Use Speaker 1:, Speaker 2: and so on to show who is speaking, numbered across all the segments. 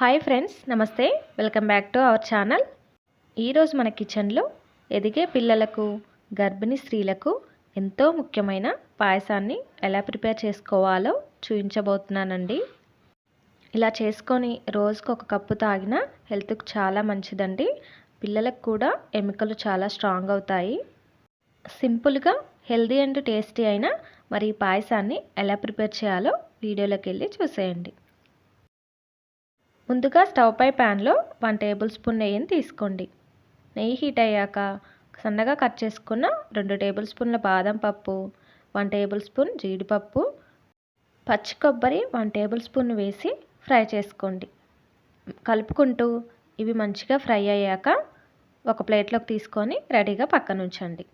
Speaker 1: Hi friends నమస్తే. Welcome back to our channel. ఈరోజు మన కిచెన్లో ఎదిగే పిల్లలకు గర్భిణీ స్త్రీలకు ఎంతో ముఖ్యమైన పాయసాన్ని ఎలా ప్రిపేర్ చేసుకోవాలో చూపించబోతున్నానండి ఇలా చేసుకొని రోజుకు ఒక కప్పు తాగినా హెల్త్కు చాలా మంచిదండి. పిల్లలకు కూడా ఎముకలు చాలా స్ట్రాంగ్ అవుతాయి. సింపుల్గా హెల్దీ అండ్ టేస్టీ అయిన మరి ఈ పాయసాన్ని ఎలా ప్రిపేర్ చేయాలో వీడియోలోకి వెళ్ళి చూసేయండి. ముందుగా స్టవ్ పై ప్యాన్లో వన్ టేబుల్ స్పూన్ నెయ్యిని తీసుకోండి. నెయ్యి హీట్ అయ్యాక సన్నగా కట్ చేసుకున్న రెండు టేబుల్ స్పూన్ల బాదం పప్పు వన్ టేబుల్ స్పూన్ జీడిపప్పు పచ్చి కొబ్బరి వన్ టేబుల్ స్పూన్ వేసి ఫ్రై చేసుకోండి. కలుపుకుంటూ ఇవి మంచిగా ఫ్రై అయ్యాక ఒక ప్లేట్లోకి తీసుకొని రెడీగా పక్కన ఉంచండి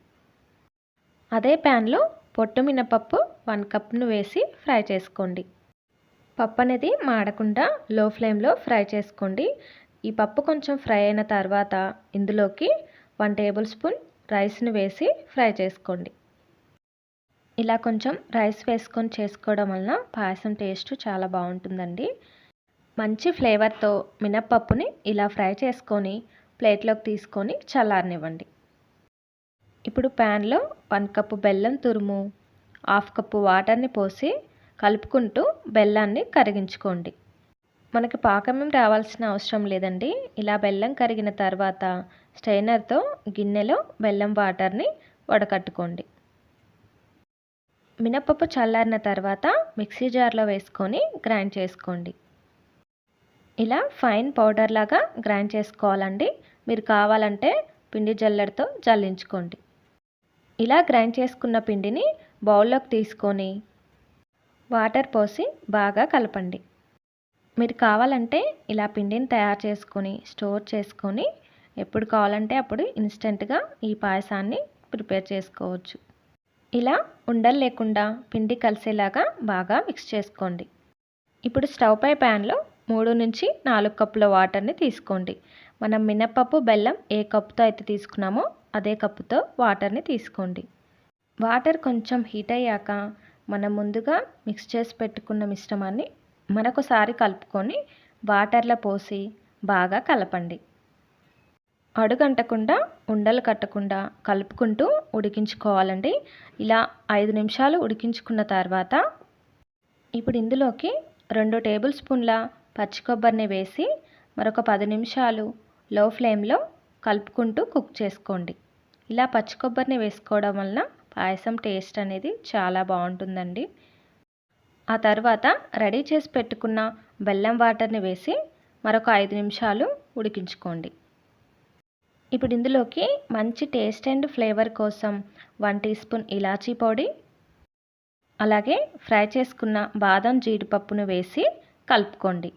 Speaker 1: అదే ప్యాన్లో పొట్టు మినపప్పు వన్ కప్ను వేసి ఫ్రై చేసుకోండి. పప్పు అనేది మాడకుండా లో ఫ్లేమ్లో ఫ్రై చేసుకోండి. ఈ పప్పు కొంచెం ఫ్రై అయిన తర్వాత ఇందులోకి వన్ టేబుల్ స్పూన్ రైస్ని వేసి ఫ్రై చేసుకోండి. ఇలా కొంచెం రైస్ వేసుకొని చేసుకోవడం వలన పాయసం టేస్ట్ చాలా బాగుంటుందండి. మంచి ఫ్లేవర్తో మినప్పప్పుని ఇలా ఫ్రై చేసుకొని ప్లేట్లోకి తీసుకొని చల్లారనివ్వండి. ఇప్పుడు ప్యాన్లో వన్ కప్పు బెల్లం తురుము హాఫ్ కప్పు వాటర్ని పోసి కలుపుకుంటూ బెల్లాన్ని కరిగించుకోండి. మనకి పాకం రావాల్సిన అవసరం లేదండి. ఇలా బెల్లం కరిగిన తర్వాత స్ట్రైనర్తో గిన్నెలో బెల్లం వాటర్ని వడకట్టుకోండి. మినపప్పు చల్లారిన తర్వాత మిక్సీ జార్లో వేసుకొని గ్రైండ్ చేసుకోండి. ఇలా ఫైన్ పౌడర్ లాగా గ్రైండ్ చేసుకోవాలండి. మీరు కావాలంటే పిండి జల్లెడతో జల్లించుకోండి. ఇలా గ్రైండ్ చేసుకున్న పిండిని బౌల్లోకి తీసుకొని వాటర్ పోసి బాగా కలపండి. మీరు కావాలంటే ఇలా పిండిని తయారు చేసుకొని స్టోర్ చేసుకొని ఎప్పుడు కావాలంటే అప్పుడు ఇన్స్టెంట్గా ఈ పాయసాన్ని ప్రిపేర్ చేసుకోవచ్చు. ఇలా ఉండలు లేకుండా పిండి కలిసేలాగా బాగా మిక్స్ చేసుకోండి. ఇప్పుడు స్టవ్ పై ప్యాన్లో మూడు నుంచి నాలుగు కప్పుల వాటర్ని తీసుకోండి. మనం మినప్పప్పు బెల్లం ఏ కప్పుతో అయితే తీసుకున్నామో అదే కప్పుతో వాటర్ని తీసుకోండి. వాటర్ కొంచెం హీట్ అయ్యాక మనం ముందుగా మిక్స్ చేసి పెట్టుకున్న మిశ్రమాన్ని మరొకసారి కలుపుకొని వాటర్లో పోసి బాగా కలపండి. అడుగంటకుండా ఉండలు కట్టకుండా కలుపుకుంటూ ఉడికించుకోవాలండి. ఇలా ఐదు నిమిషాలు ఉడికించుకున్న తర్వాత ఇప్పుడు ఇందులోకి రెండు టేబుల్ స్పూన్ల పచ్చి కొబ్బరిని వేసి మరొక పది నిమిషాలు లో ఫ్లేమ్లో కలుపుకుంటూ కుక్ చేసుకోండి. ఇలా పచ్చి కొబ్బరిని వేసుకోవడం వలన పాయసం టేస్ట్ అనేది చాలా బాగుంటుందండి. ఆ తర్వాత రెడీ చేసి పెట్టుకున్న బెల్లం వాటర్ని వేసి మరొక ఐదు నిమిషాలు ఉడికించుకోండి. ఇప్పుడు ఇందులోకి మంచి టేస్ట్ అండ్ ఫ్లేవర్ కోసం వన్ టీ స్పూన్ ఇలాచీ పొడి అలాగే ఫ్రై చేసుకున్న బాదం జీడిపప్పును వేసి కలుపుకోండి.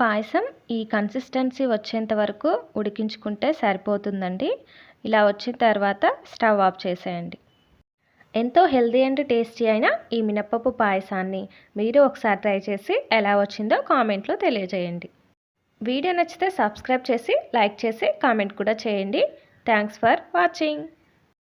Speaker 1: పాయసం ఈ కన్సిస్టెన్సీ వచ్చేంత వరకు ఉడికించుకుంటే సరిపోతుందండి. ఇలా వచ్చిన తర్వాత స్టవ్ ఆఫ్ చేసేయండి. ఎంతో హెల్దీ అండ్ టేస్టీ అయిన ఈ మినప్పప్పు పాయసాన్ని మీరు ఒకసారి ట్రై చేసి ఎలా వచ్చిందో కామెంట్లో తెలియజేయండి. వీడియో నచ్చితే సబ్స్క్రైబ్ చేసి లైక్ చేసి కామెంట్ కూడా చేయండి. Thanks for watching.